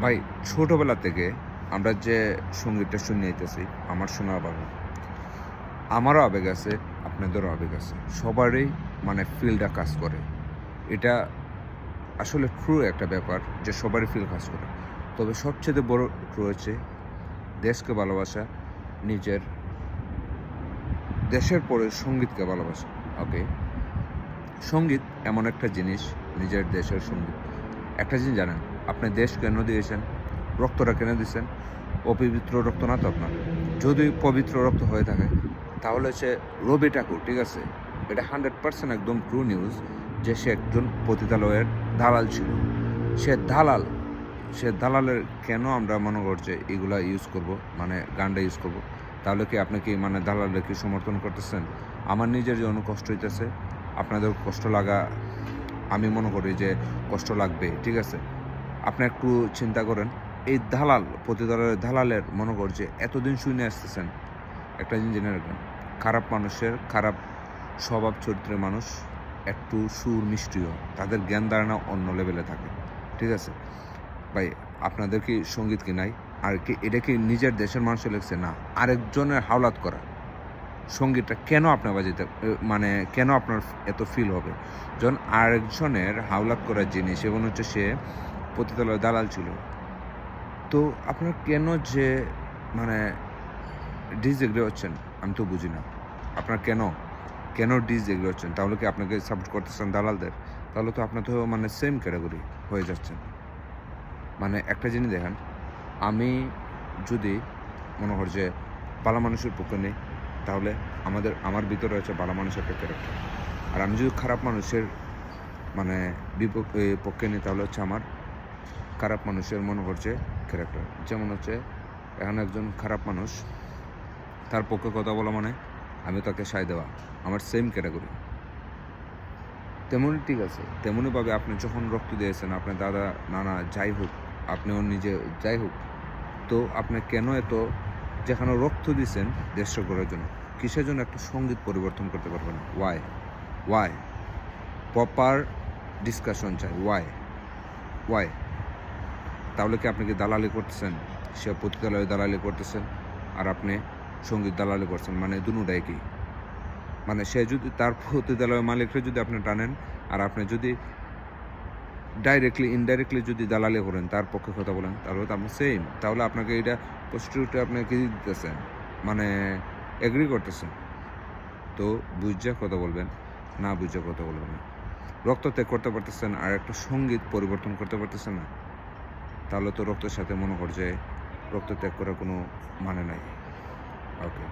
ভাই, ছোটবেলা থেকে আমরা যে সঙ্গীতটা শুনে আইতেছি আমার শোনা বাংলা আমারও আবেগ আছে, আপনাদেরও আবেগ আছে। সবারই মানে ফিলটা কাজ করে। এটা আসলে ট্রু একটা ব্যাপার যে সবারই ফিল কাজ করে। তবে সবচেয়ে বড় হচ্ছে দেশকে ভালোবাসা, নিজের দেশের পরে সঙ্গীতকে ভালোবাসা। ওকে? সংগীত এমন একটা জিনিস, নিজের দেশের সংগীত। একটা জিনিস জানেন আপনি দেশ কেন দিয়েছেন, রক্তটা কেন দিয়েছেন, অপবিত্র রক্ত না তো আপনার? যদি পবিত্র রক্ত হয়ে থাকে, তাহলে সে রবি ঠাকুর, ঠিক আছে? এটা হান্ড্রেড পার্সেন্ট একদম ট্রু নিউজ যে সে একজন পতিতালয়ের দালাল ছিল। সে দালাল, সে দালালের কেন আমরা মনে করছে এগুলা ইউজ করব মানে গানটা ইউজ করব? তাহলে কি আপনি কি মানে দালালের কি সমর্থন করতেছেন? আমার নিজের জন্য কষ্ট হইতেছে আপনাদের কষ্ট লাগা, আমি মনে করি যে কষ্ট লাগবে, ঠিক আছে? আপনি একটু চিন্তা করেন, এই দালাল, প্রতিদলের দালালের মনে করছে এতদিন শুনে আসতেছেন, একটা জেনে রাখবেন খারাপ মানুষের খারাপ স্বভাব চরিত্রের মানুষ একটু সুর মিষ্টিও তাদের জ্ঞান ধারণা অন্য লেভেলে থাকে। ঠিক আছে? ভাই, আপনাদের কি সংগীত কি নাই? আর কি, এটা কি নিজের দেশের মানুষের লেগছে না, আরেকজনের হাওলাত করা। সঙ্গীতটা কেন আপনার বাজিতে মানে কেন আপনার এত ফিল হবে? যখন আরেকজনের হাওলাত করার জিনিস, এবং হচ্ছে সে পতিতালয় দালাল ছিল। তো আপনার কেন যে মানে ডিসএগ্রি হচ্ছেন, আমি তো বুঝি না। আপনার কেন? কেন ডিসএগ্রি হচ্ছেন? তাহলে কি আপনাকে সাপোর্ট করতেছেন দালালদের? তাহলে তো আপনার তো মানে সেম ক্যাটাগরি হয়ে যাচ্ছেন মানে একটা জিনিস দেখেন, আমি যদি মনে করি যে ভালো মানুষের পক্ষে নেই, তাহলে আমাদের, আমার ভিতরে রয়েছে ভালো মানুষের একটা ক্যারেক্টার আর আমি যদি খারাপ মানুষের মানে বিপক্ষে, পক্ষে নিই, তাহলে হচ্ছে আমার খারাপ মানুষের মনে করছে ক্যারেক্টার যেমন হচ্ছে, এখানে একজন খারাপ মানুষ, তার পক্ষে কথা বলা মানে আমি তাকে সায় দেওয়া, আমার সেম ক্যাটাগরি তেমনই ঠিক আছে তেমনইভাবে আপনি যখন রক্ত দিয়েছেন, আপনার দাদা, নানা, যাই হোক, আপনিও নিজে, যাই হোক, তো আপনি কেন এত, যেখানে রক্ত দিয়েছেন দেশটা করার জন্য, কিসের জন্য একটা সংগীত পরিবর্তন করতে পারবেন? ওয়াই ওয়াই প্রপার ডিসকাশন চাই ওয়াই ওয়াই তাহলে কি আপনি কি দালালি করতেছেন? সে পতিতালয়ে দালালি করতেছেন আর আপনি সংগীত দালালি করছেন মানে দুটাই কি? মানে সে যদি তার পতিতালয়ের মালিকরা যদি আপনি টানেন আর আপনি যদি ডাইরেক্টলি ইনডাইরেক্টলি যদি দালালি করেন, তার পক্ষে কথা বলেন, তাহলে তো আপনি সেম তাহলে আপনাকে এটা প্রস্টিটিউটে আপনি কি দিতেছেন? মানে এগ্রি করতেছেন? তো বুঝা কথা বলবেন, না বুঝা কথা বলবেন না। রক্ত ত্যাগ করতে পারতেছেন আর একটা সংগীত পরিবর্তন করতে পারতেছেন না। তাহলে তো রক্তের সাথে মনে করছে রক্ত ত্যাগ করার কোনো মানে নাই। ওকে